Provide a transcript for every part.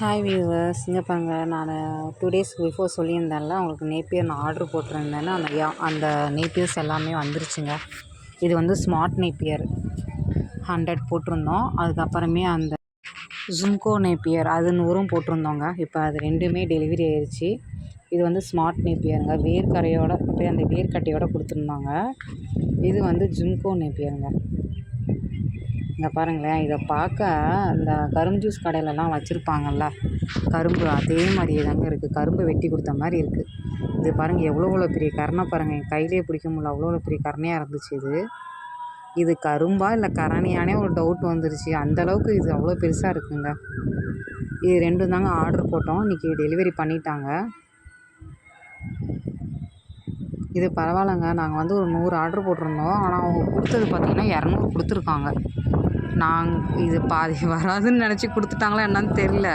Hi viewers இங்கே நான் two days before சொல்லியிருந்தேன்ல உங்களுக்கு நேப்பியர் நான் ஆர்டர் போட்டிருந்தேன்னு அந்த யா அந்த நேப்பியர்ஸ் எல்லாமே வந்துருச்சுங்க. இது வந்து ஸ்மார்ட் நேப்பியர் ஹண்ட்ரட் போட்டிருந்தோம். அதுக்கப்புறமே அந்த ஜும்கோ நேப்பியர் அது நூறும் போட்டிருந்தோங்க. இப்போ அது ரெண்டுமே டெலிவரி ஆயிடுச்சு இது வந்து ஸ்மார்ட் நேப்பியருங்க வேர்க்கரையோட அப்படியே அந்த வேர்க்கட்டையோட கொடுத்துருந்தாங்க. இது வந்து ஜும்கோ நேப்பியருங்க இங்கே பாருங்களேன் இதை பார்க்க இந்த கரும்பு ஜூஸ் கடையிலலாம் வச்சுருப்பாங்கல்ல கரும்பு அதே மாதிரியே தாங்க இருக்குது கரும்பு வெட்டி கொடுத்த மாதிரி இருக்குது இது பாருங்கள் எவ்வளோ எவ்வளோ பெரிய கரணை பாருங்கள் என் கையிலே பிடிக்க முடியல. அவ்வளோ அவ்வளோ பெரிய கரணையாக இருந்துச்சு இது. இது கரும்பா இல்லை கரணையானே ஒரு டவுட் வந்துருச்சு. அந்தளவுக்கு இது அவ்வளோ பெருசாக இருக்குங்க. இது ரெண்டும் தாங்க ஆர்டர் போட்டோம். இன்றைக்கி டெலிவரி பண்ணிட்டாங்க. இது பரவாயில்லங்க. நாங்கள் வந்து ஒரு நூறு ஆர்டர் போட்டிருந்தோம். ஆனால் அவங்க கொடுத்தது பார்த்திங்கன்னா இரநூறு கொடுத்துருக்காங்க. நாங்கள் இது பாதி வராதுன்னு நினச்சி கொடுத்துட்டாங்களா என்னன்னு தெரில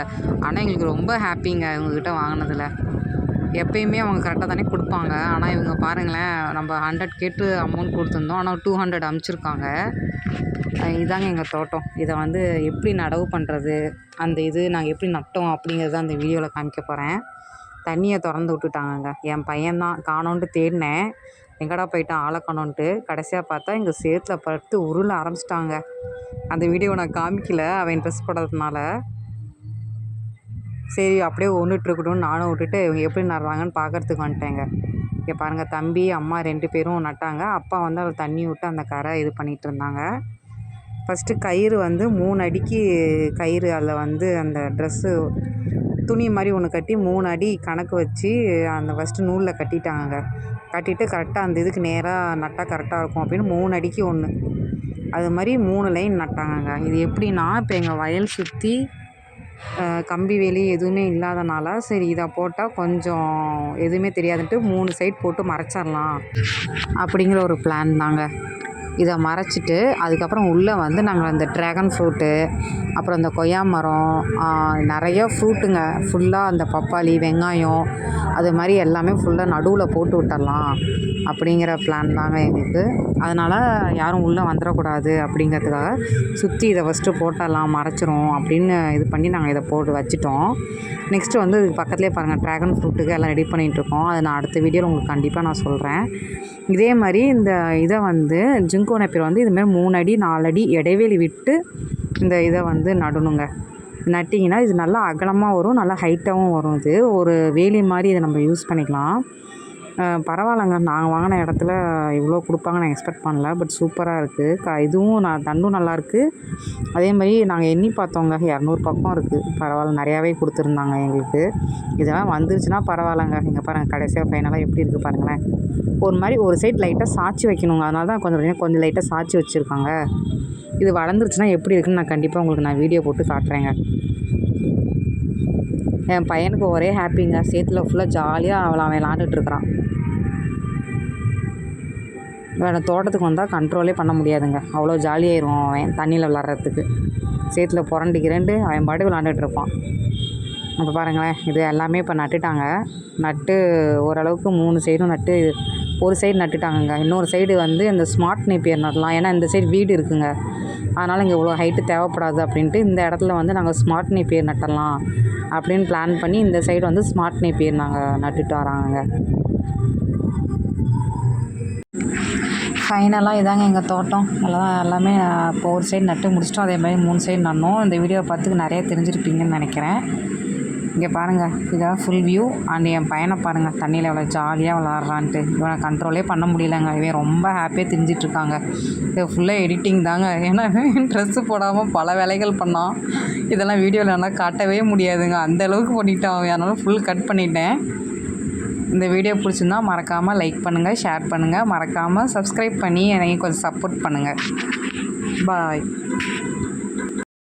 ஆனால் எங்களுக்கு ரொம்ப ஹாப்பிங்க இவங்கக்கிட்ட வாங்கினதில். எப்பயுமே அவங்க கரெக்டாக தானே கொடுப்பாங்க. ஆனால் இவங்க பாருங்களேன் நம்ம ஹண்ட்ரட் கேட்டு அமௌண்ட் கொடுத்துருந்தோம். ஆனால் டூ ஹண்ட்ரட் அமுச்சிருக்காங்க. இதாங்க எங்கள் தோட்டம். இதை வந்து எப்படி நடவு பண்ணுறது அந்த இது நாங்கள் எப்படி நட்டோம் அப்படிங்கிறத அந்த வீடியோவில் காமிக்க போகிறேன் தண்ணியை திறந்து விட்டுட்டாங்கங்க. என் பையன்தான். காணோன்ட்டு தேடினேன். எங்கடா போயிட்டான்? ஆளை காணோன்ட்டு கடைசியாக பார்த்தா எங்கள் சேத்துல படுத்து உருள ஆரம்பிச்சிட்டாங்க. அந்த வீடியோ நான் காமிக்கல அவன் இன்ட்ரெஸ்ட் போடுறதுனால சரி அப்படியே ஒன்றுட்டு இருக்கட்டும்னு நானும் விட்டுட்டு இவங்க எப்படி நடுறாங்கன்னு பார்க்கறதுக்கு வந்துட்டேங்க. இங்கே பாருங்கள் தம்பி அம்மா ரெண்டு பேரும் நட்டாங்க. அப்பா வந்து அதில் தண்ணி விட்டு அந்த கரை இது பண்ணிகிட்டு இருந்தாங்க. ஃபஸ்ட்டு கயிறு வந்து மூணு அடிக்கு கயிறு அதில் வந்து அந்த ட்ரெஸ்ஸு துணி மாதிரி ஒன்று கட்டி மூணு அடி கணக்கு வச்சு அந்த ஃபஸ்ட்டு நூலில் கட்டிட்டாங்க. கட்டிட்டு கரெக்டாக அந்த இதுக்கு நேராக நட்டால் கரெக்டாக இருக்கும் அப்படின்னு மூணு அடிக்கு ஒன்று அது மாதிரி மூணு லைன் நட்டாங்கங்க. இது எப்படின்னா இப்போ எங்கள் வயல் சுற்றி கம்பி வேலி எதுவுமே இல்லாதனால சரி இதை போட்டால் கொஞ்சம் எதுவுமே தெரியாதுன்ட்டு மூணு சைட் போட்டு மறைச்சிடலாம் அப்படிங்கிற ஒரு பிளான் தாங்க. இதை மறைச்சிட்டு அதுக்கப்புறம் உள்ளே வந்து நாங்கள் அந்த ட்ராகன் ஃப்ரூட்டு அப்புறம் இந்த கொய்யா மரம் நிறைய ஃப்ரூட்டுங்க ஃபுல்லாக அந்த பப்பாளி வெங்காயம் அது மாதிரி எல்லாமே ஃபுல்லாக நடுவில் போட்டு விட்டுர்லாம் அப்படிங்கிற பிளான் தாங்க எங்களுக்கு. அதனால் யாரும் உள்ளே வந்துடக்கூடாது அப்படிங்கிறதுக்காக சுற்றி இதை ஃபஸ்ட்டு போட்டலாம் மறைச்சிரும் அப்படின்னு இது பண்ணி நாங்கள் இதை போட்டு வச்சுட்டோம். நெக்ஸ்ட்டு வந்து இதுக்கு பக்கத்துலேயே பாருங்கள் ட்ராகன் ஃப்ரூட்டுக்கு எல்லாம் ரெடி பண்ணிகிட்ருக்கோம் அதை நான் அடுத்த வீடியோவில் உங்களுக்கு கண்டிப்பாக நான் சொல்கிறேன் இதே மாதிரி இந்த இதை வந்து ஜிங் ஜிங்கோ நெப்பியர் வந்து இதுமாரி மூணு அடி நாலு அடி இடைவெளி விட்டு இந்த இதை வந்து நடணுங்க. நட்டிங்கன்னா இது நல்லா அகலமாக வரும் நல்லா ஹைட்டாகவும் வரும் இது. ஒரு வேலி மாதிரி இதை நம்ம யூஸ் பண்ணிக்கலாம். பரவாயில்லங்க. நாங்கள் வாங்கின இடத்துல இவ்வளோ கொடுப்பாங்க நான் எக்ஸ்பெக்ட் பண்ணல. பட் சூப்பராக இருக்குது க இதுவும் நான் தண்டும் நல்லாயிருக்கு அதே மாதிரி நாங்கள் எண்ணி பார்த்தோங்க. இரநூறு பக்கம் இருக்குது பரவாயில்ல நிறையாவே கொடுத்துருந்தாங்க எங்களுக்கு. இதெல்லாம் வந்துருச்சுன்னா பரவாயில்லங்க. இங்கே பாருங்கள் கடைசியாக ஃபைனலாக எப்படி இருக்குது பாருங்களேன். ஒரு மாதிரி ஒரு சைட் லைட்டாக சாய்ச்சி வைக்கணுங்க. அதனால தான் கொஞ்சம் கொஞ்சம் கொஞ்சம் லைட்டாக சாய்ச்சி வச்சுருக்காங்க. இது வளர்ந்துருச்சுன்னா எப்படி இருக்குன்னு நான் கண்டிப்பாக உங்களுக்கு நான் வீடியோ போட்டு காட்டுறேங்க. என் பையனுக்கு ஒரே ஹாப்பிங்க சேத்துல ஃபுல்லாக ஜாலியாக அவளை அவன் விளாண்டுட்டு இருக்கிறான். தோட்டத்துக்கு வந்தால் கண்ட்ரோலே பண்ண முடியாதுங்க. அவ்வளோ ஜாலியாயிரும் அவன் தண்ணியில் விளாட்றதுக்கு. சேத்துல கிரண்டு அவன் பாட்டு விளாண்டுட்ருப்பான் இப்போ பாருங்களேன் இது எல்லாமே இப்போ நட்டுட்டாங்க. நட்டு ஓரளவுக்கு மூணு சைடும் நட்டு ஒரு சைடு நட்டுட்டாங்கங்க. இன்னொரு சைடு வந்து இந்த ஸ்மார்ட் நேப்பியர் நடலாம் ஏன்னா இந்த சைடு வீடு இருக்குங்க. அதனால் இங்கே இவ்வளோ ஹைட்டு தேவைப்படாது அப்படின்ட்டு இந்த இடத்துல வந்து நாங்கள் ஸ்மார்ட் நேப்பியர் நட்டலாம் அப்படின்னு பிளான் பண்ணி இந்த சைடு வந்து ஸ்மார்ட் நேப்பியர் நாங்கள் நட்டுட்டு வராங்க ஃபைனலாக இதாங்க எங்கள் தோட்டம். எல்லாம் எல்லாமே இப்போ ஒரு சைடு நட்டு முடிச்சிட்டோம். அதே மாதிரி மூணு சைடு நட்டோம் இந்த வீடியோவை பார்த்து நிறைய தெரிஞ்சிருப்பீங்கன்னு நினைக்கிறேன். இங்கே பாருங்கள் இதான் ஃபுல் வியூ அண்ட் என் பையனை பாருங்கள் தண்ணியில் எவ்வளோ ஜாலியாக விளாட்றான்ட்டு இவனை கண்ட்ரோலே பண்ண முடியலங்க. இவன் ரொம்ப ஹாப்பியாக தெரிஞ்சிட்ருக்காங்க. இது ஃபுல்லாக எடிட்டிங் தாங்க. ஏன்னா ட்ரெஸ்ஸு போடாமல் பல வேலைகள் பண்ணான். இதெல்லாம் வீடியோவில் என்னால் காட்டவே முடியாதுங்க. அந்தளவுக்கு பண்ணிட்டான் அதனால் ஃபுல் கட் பண்ணிட்டேன். இந்த வீடியோ பிடிச்சிருந்தா மறக்காமல் லைக் பண்ணுங்கள் ஷேர் பண்ணுங்கள் மறக்காமல் சப்ஸ்கிரைப் பண்ணி எனக்கு கொஞ்சம் சப்போர்ட் பண்ணுங்கள் பாய்